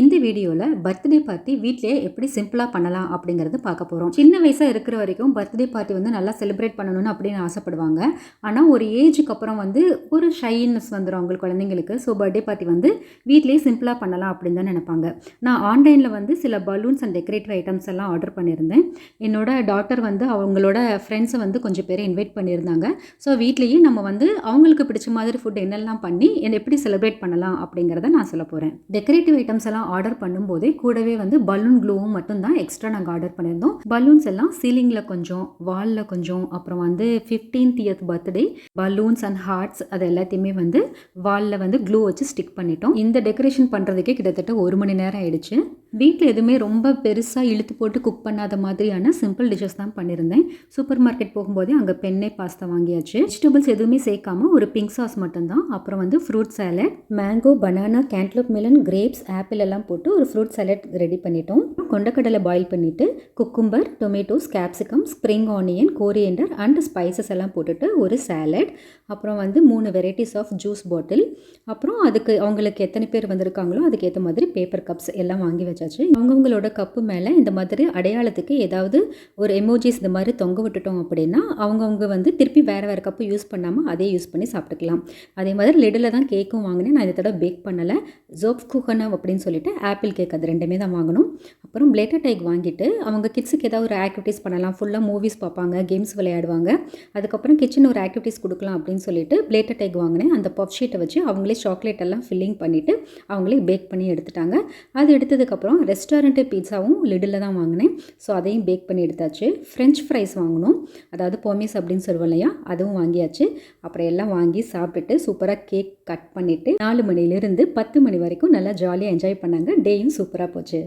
இந்த வீடியோவில் birthday party வீட்டிலேயே எப்படி சிம்பிளாக பண்ணலாம் அப்படிங்கிறது பார்க்க போகிறோம் சின்ன வயசாக இருக்கிற வரைக்கும் பர்த்டே பார்ட்டி வந்து நல்லா செலிப்ரேட் பண்ணணும்னு அப்படின்னு ஆசைப்படுவாங்க. ஆனால் ஒரு ஏஜுக்கு அப்புறம் வந்து ஒரு ஷைனஸ் வந்துடும் அவங்களுக்கு குழந்தைங்களுக்கு. ஸோ பர்த்டே பார்ட்டி வந்து வீட்டிலேயே சிம்பிளாக பண்ணலாம் அப்படின்னு தான் நினைப்பாங்க. நான் ஆன்லைனில் வந்து சில பலூன்ஸ் அண்ட் டெக்கரேட்டிவ் ஐட்டம்ஸ் எல்லாம் ஆர்டர் பண்ணியிருந்தேன். என்னோட டாட்டர் வந்து அவங்களோட ஃப்ரெண்ட்ஸை வந்து கொஞ்சம் பேரை இன்வைட் பண்ணியிருந்தாங்க. ஸோ வீட்லேயே நம்ம வந்து அவங்களுக்கு பிடிச்ச மாதிரி ஃபுட் என்னெல்லாம் பண்ணி என்னை எப்படி செலிப்ரேட் பண்ணலாம் அப்படிங்கிறத நான் சொல்ல போகிறேன் டெக்கரேட்டிவ் ஐட்டம்ஸ் எல்லாம் ஆர்டர் பண்ணும்போதே கூடவே வந்து பலூன் க்ளூவும் மட்டும்தான் எக்ஸ்ட்ரா நாங்கள் ஆர்டர் பண்ணியிருந்தோம். பலூன்ஸ் எல்லாம் சீலிங்கில் கொஞ்சம் வாலில் கொஞ்சம் அப்புறம் வந்து fifteenth year birthday balloons and hearts அது எல்லாத்தையுமே வந்து வாலில் வந்து க்ளூ வச்சு ஸ்டிக் பண்ணிட்டோம். இந்த டெக்கரேஷன் பண்ணுறதுக்கே கிட்டத்தட்ட ஒரு மணி நேரம் ஆயிடுச்சு. வீட்டில் எதுவுமே ரொம்ப பெருசாக இழுத்து போட்டு குக் பண்ணாத மாதிரியான சிம்பிள் டிஷ்ஷஸ் தான் பண்ணியிருந்தேன் சூப்பர் மார்க்கெட் போகும்போதே அங்கே பெண்ணை பாஸ்தா வாங்கியாச்சு. வெஜிடபிள்ஸ் எதுவுமே சேர்க்காம ஒரு பிங்க் சாஸ் மட்டும்தான். அப்புறம் வந்து fruit salad mango banana cantaloupe melon grapes apple எல்லாம் போட்டு ஒரு ஃப்ரூட் சாலட் ரெடி பண்ணிட்டோம். கொண்டக்கடலை பாயில் பண்ணிவிட்டு cucumber tomatoes capsicum spring onion coriander and spices எல்லாம் போட்டுட்டு ஒரு சாலட் அப்புறம் வந்து மூணு வெரைட்டிஸ் ஆஃப் ஜூஸ் பாட்டில் அப்புறம் அதுக்கு அவங்களுக்கு எத்தனை பேர் வந்திருக்காங்களோ அதுக்கேற்ற மாதிரி பேப்பர் கப்ஸ் எல்லாம் வாங்கி வச்சாச்சு. அவங்கவுங்களோட கப்பு மேலே இந்த மாதிரி அடையாளத்துக்கு ஏதாவது ஒரு எமோஜிஸ் இந்த மாதிரி தொங்க விட்டுட்டோம் அப்படின்னா அவங்கவுங்க வந்து திருப்பி வேறு வேறு கப்பு யூஸ் பண்ணாமல் அதே யூஸ் பண்ணி சாப்பிட்டுக்கலாம். அதே மாதிரி லிடில் தான் கேக்கும் வாங்கினேன். நான் இந்த தடவை பேக் பண்ணலை. ஜோப் குஹனா அப்படின்னு சொல்லிட்டு ஆப்பிள் கேக் அது ரெண்டுமே தான் வாங்கணும். அப்புறம் பிளேட்டர் டைக் வாங்கிட்டு அவங்க கிட்ஸுக்கு ஏதாவது ஒரு ஆக்டிவிட்டீஸ் பண்ணலாம். ஃபுல்லாக மூவிஸ் பார்ப்பாங்க கேம்ஸ் விளையாடுவாங்க. அதுக்கப்புறம் கிச்சன் ஒரு ஆக்டிவிட்டீஸ் கொடுக்கலாம் அப்படின்னு சொல்லிட்டு பிளேட்டர் டைக் வாங்கினேன். அந்த பஃப் ஷீட்டை வச்சு அவங்களே சாக்லேட் எல்லாம் ஃபில்லிங் பண்ணிவிட்டு அவங்களே பேக் பண்ணி எடுத்துட்டாங்க. அது எடுத்ததுக்கப்புறம் ரெஸ்டாரண்ட்டு பீட்சாவும் லிடில் தான் வாங்கினேன். ஸோ அதையும் பேக் பண்ணி எடுத்தாச்சு. ஃப்ரெஞ்ச் ஃப்ரைஸ் வாங்கினோம். அதாவது போமிஸ் அப்படின்னு சொல்லுவோம் இல்லையா? அதுவும் வாங்கியாச்சு. அப்புறம் எல்லாம் வாங்கி சாப்பிட்டுட்டு சூப்பராக கேக் கட் பண்ணிவிட்டு நாலு மணிலேருந்து பத்து மணி வரைக்கும் நல்லா ஜாலியாக என்ஜாய் பண்ணாங்க. டேயும் சூப்பராக போச்சு.